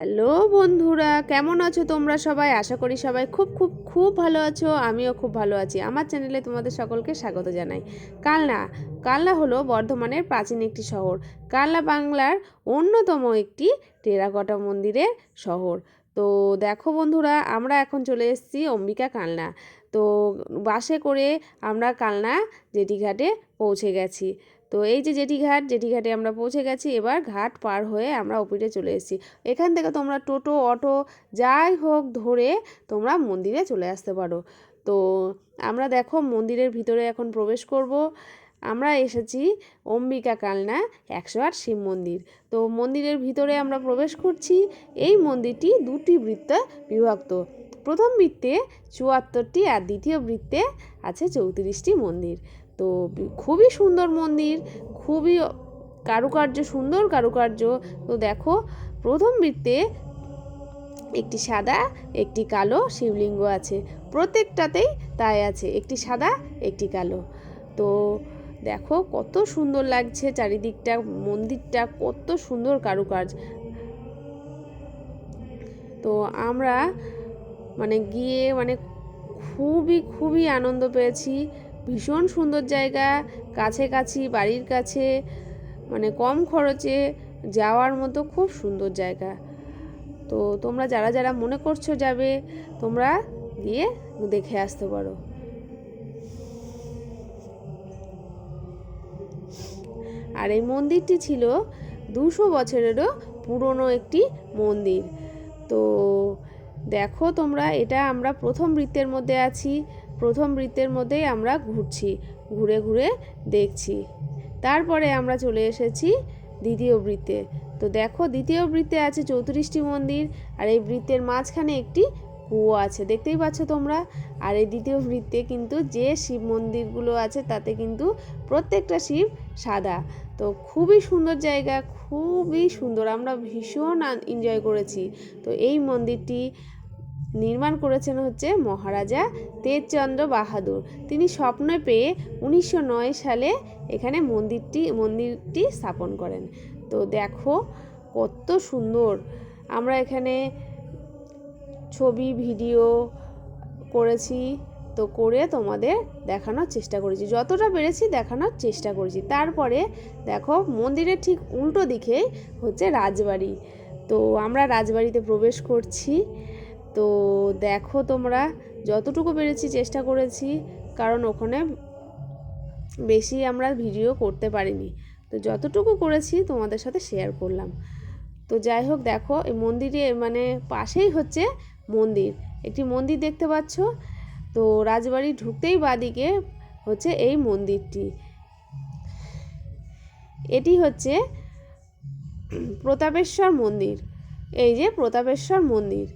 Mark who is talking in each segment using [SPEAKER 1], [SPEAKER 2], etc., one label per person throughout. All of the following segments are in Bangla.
[SPEAKER 1] হ্যালো বন্ধুরা, কেমন আছো তোমরা সবাই? আশা করি সবাই খুব খুব খুব ভালো আছো, আমিও খুব ভালো আছি। আমার চ্যানেলে তোমাদের সকলকে স্বাগত জানাই। কালনা কালনা হলো বর্ধমানের প্রাচীন একটি শহর। কালনা বাংলার অন্যতম একটি টেরাকোটা মন্দিরের শহর। তো দেখো বন্ধুরা, আমরা এখন চলে এসেছি অম্বিকা কালনা। তো বাসে করে আমরা কালনা জেটিঘাটে পৌঁছে গেছি। তো এই যে জেটিঘাট জেটিঘাটে আমরা পৌঁছে গেছি। এবার ঘাট পার হয়ে আমরা ওপিটে চলে এসেছি। এখান থেকে তোমরা টোটো, অটো, যাই হোক ধরে তোমরা মন্দিরে চলে আসতে পারো। তো আমরা দেখো মন্দিরের ভিতরে এখন প্রবেশ করব। আমরা এসেছি অম্বিকা কালনা একশো আট শিব মন্দির। তো মন্দিরের ভিতরে আমরা প্রবেশ করছি। এই মন্দিরটি দুটি বৃত্তে বিভক্ত। প্রথম বৃত্তে চুয়াত্তরটি আর দ্বিতীয় বৃত্তে আছে চৌত্রিশটি মন্দির। তো খুবই সুন্দর মন্দির, খুবই কারুকার্য, সুন্দর কারুকার্য। তো দেখো, প্রথম বৃত্তে একটি সাদা, একটি কালো শিবলিঙ্গ আছে। প্রত্যেকটাতেই তাই আছে, একটি সাদা, একটি কালো। তো দেখো, কত সুন্দর লাগছে চারিদিকটা, মন্দিরটা, কত সুন্দর কারুকার্য। তো আমরা মানে গিয়ে মানে খুবই খুবই আনন্দ পেয়েছি। ভীষণ সুন্দর জায়গা, কাছে কাছি, বাড়ির কাছে মানে কম খরচে যাওয়ার মতো খুব সুন্দর জায়গা। তো তোমরা যারা যারা মনে করছ যাবে, তোমরা গিয়ে দেখে আসতে পারো। আর এই মন্দিরটি ছিল দুশো বছরেরও পুরনো একটি মন্দির। তো দেখো তোমরা, এটা আমরা প্রথম বৃত্তের মধ্যে আছি। প্রথম বৃত্তের মধ্যেই আমরা ঘুরছি, ঘুরে ঘুরে দেখছি। তারপরে আমরা চলে এসেছি দ্বিতীয় বৃত্তে। তো দেখো, দ্বিতীয় বৃত্তে আছে চৌত্রিশটি মন্দির, আর এই বৃত্তের মাঝখানে একটি কুয়ো আছে। দেখতেই পাচ্ছ তোমরা? আর এই দ্বিতীয় বৃত্তে কিন্তু যে শিব মন্দিরগুলো আছে, তাতে কিন্তু প্রত্যেকটা শিব সাদা। তো খুবই সুন্দর জায়গা, খুবই সুন্দর। আমরা ভীষণ এনজয় করেছি। তো এই মন্দিরটি নির্মাণ করেছেন হচ্ছে মহারাজা তেজচন্দ্র বাহাদুর। তিনি স্বপ্ন পেয়ে উনিশশো নয় সালে এখানে মন্দিরটি মন্দিরটি স্থাপন করেন। তো দেখো কত সুন্দর। আমরা এখানে ছবি, ভিডিও করেছি, তো করে তোমাদের দেখানোর চেষ্টা করেছি। যতটা পেরেছি দেখানোর চেষ্টা করেছি। তারপরে দেখো মন্দিরের ঠিক উল্টো দিকে হচ্ছে রাজবাড়ি। তো আমরা রাজবাড়িতে প্রবেশ করছি। তো দেখো তোমরা, যতটুকু পেরেছি চেষ্টা করেছি, কারণ ওখানে বেশি আমরা ভিডিও করতে পারিনি। তো যতটুকু করেছি তোমাদের সাথে শেয়ার করলাম। তো যাই হোক, দেখো এই মন্দিরে মানে পাশেই হচ্ছে মন্দির। একটি মন্দির দেখতে পাচ্ছ। তো রাজবাড়ি ঢুকতেই বাদিকে হচ্ছে এই মন্দিরটি। এটি হচ্ছে প্রতাপেশ্বর মন্দির। এই যে প্রতাপেশ্বর মন্দির।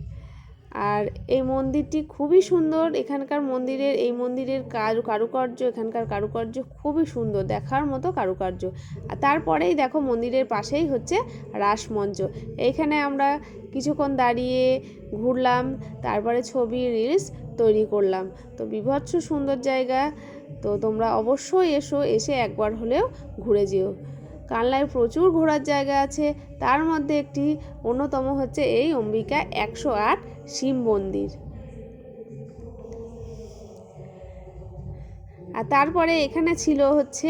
[SPEAKER 1] আর এই মন্দিরটি খুবই সুন্দর। এখানকার মন্দিরের, এই মন্দিরের কারু, কারুকার্য, এখানকার কারুকার্য খুবই সুন্দর, দেখার মতো কারুকার্য। আর তারপরেই দেখো মন্দিরের পাশেই হচ্ছে রাসমঞ্চ। এইখানে আমরা কিছুক্ষণ দাঁড়িয়ে ঘুরলাম, তারপরে ছবি রিলস তৈরি করলাম। তো বিভৎস সুন্দর জায়গা। তো তোমরা অবশ্যই এসো, এসে একবার হলেও ঘুরে যেও। কানলায় প্রচুর ঘোরার জায়গা আছে। তার মধ্যে একটি অন্যতম হচ্ছে এই অম্বিকা একশো আট শিব মন্দির। আর তারপরে এখানে ছিল হচ্ছে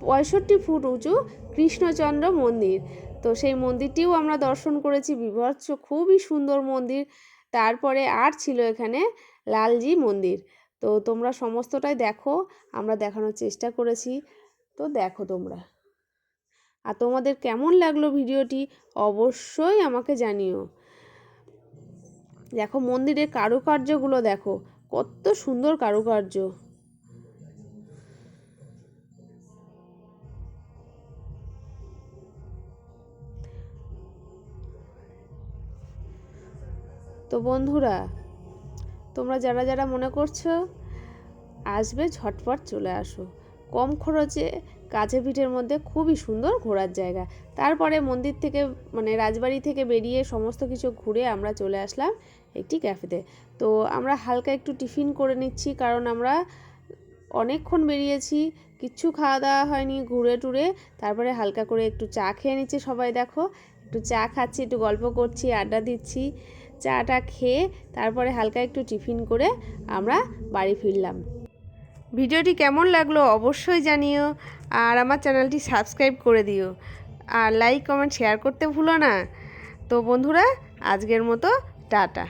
[SPEAKER 1] পঁয়ষট্টি ফুট উঁচু কৃষ্ণচন্দ্র মন্দির। তো সেই মন্দিরটিও আমরা দর্শন করেছি, বিভৎস, খুবই সুন্দর মন্দির। তারপরে আর ছিল এখানে লালজি মন্দির। তো তোমরা সমস্তটাই দেখো, আমরা দেখানোর চেষ্টা করেছি। তো দেখো তোমরা। আর তোমাদের কেমন লাগল ভিডিওটি অবশ্যই আমাকে জানিও। দেখো মন্দিরের কারুকার্যগুলো দেখো, কত সুন্দর কারুকার্য। তো বন্ধুরা, তোমরা যারা যারা মনে করছ, আসবে ঝটপট চলে আসো। কম খরচে কাছে পিঠের মধ্যে খুবই সুন্দর ঘোরার জায়গা। তারপরে মন্দির থেকে মানে রাজবাড়ি থেকে বেরিয়ে সমস্ত কিছু ঘুরে আমরা চলে আসলাম একটি ক্যাফেতে। তো আমরা হালকা একটু টিফিন করে নিচ্ছি, কারণ আমরা অনেকক্ষণ বেরিয়েছি, কিচ্ছু খাওয়া দাওয়া হয়নি, ঘুরে টুরে। তারপরে হালকা করে একটু চা খেয়ে নিচ্ছে সবাই, দেখো। একটু চা খাচ্ছি, একটু গল্প করছি, আড্ডা দিচ্ছি। চাটা খেয়ে তারপরে হালকা একটু টিফিন করে আমরা বাড়ি ফিরলাম। ভিডিওটি কেমন লাগল অবশ্যই জানিও আর আমার চ্যানেলটি সাবস্ক্রাইব করে দিও আর লাইক, কমেন্ট, শেয়ার করতে ভুলো না। তো বন্ধুরা, আজকের মতো, টাটা।